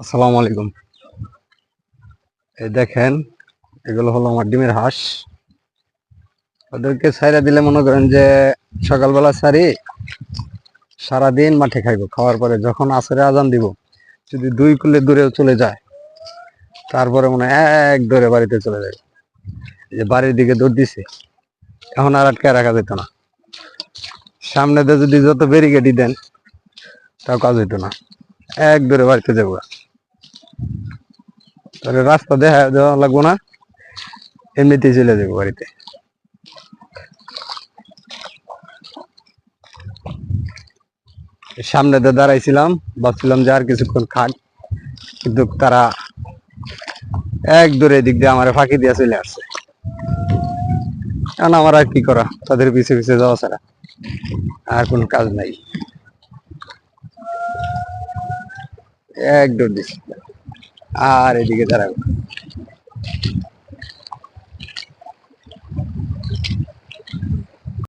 আসসালামু আলাইকুম। এই দেখেন, এগুলো হলো আমার ডিমের হাঁস। ওদেরকে ছাইরা দিলে মনে করেন যে সকালবেলা ছাড়ি, সারাদিন মাঠে খাইবো। খাওয়ার পরে যখন আসরে আজান দিব, যদি দুই কুলে দূরেও চলে যায়, তারপরে মনে এক দৌড়ে বাড়িতে চলে যায়। যে বাড়ির দিকে দৌড় দিছে, এখন আর আটকে রাখা যেত না। সামনে যদি যত ব্যারিকেডই দেন, তাও কাজ হইতো না। এক দৌড়ে বাড়িতে যাব। তাহলে রাস্তা দেখা দেওয়া লাগবো না। এমনিতেই চলে যাব বাড়িতে। সামনে দিয়ে দাঁড়াইছিলাম, ভাবছিলাম যে আর কিছুক্ষণ খাক। কিন্তু তারা এক দূরে দিক দিয়ে আমার ফাঁকি দিয়ে চলে আসছে। কারণ আমার আর কি করা, তাদের পিছে পিছে যাওয়া ছাড়া। আর কোন কাজ নাই। এক দৌড় দিচ্ছে আর এদিকে দাঁড়াবো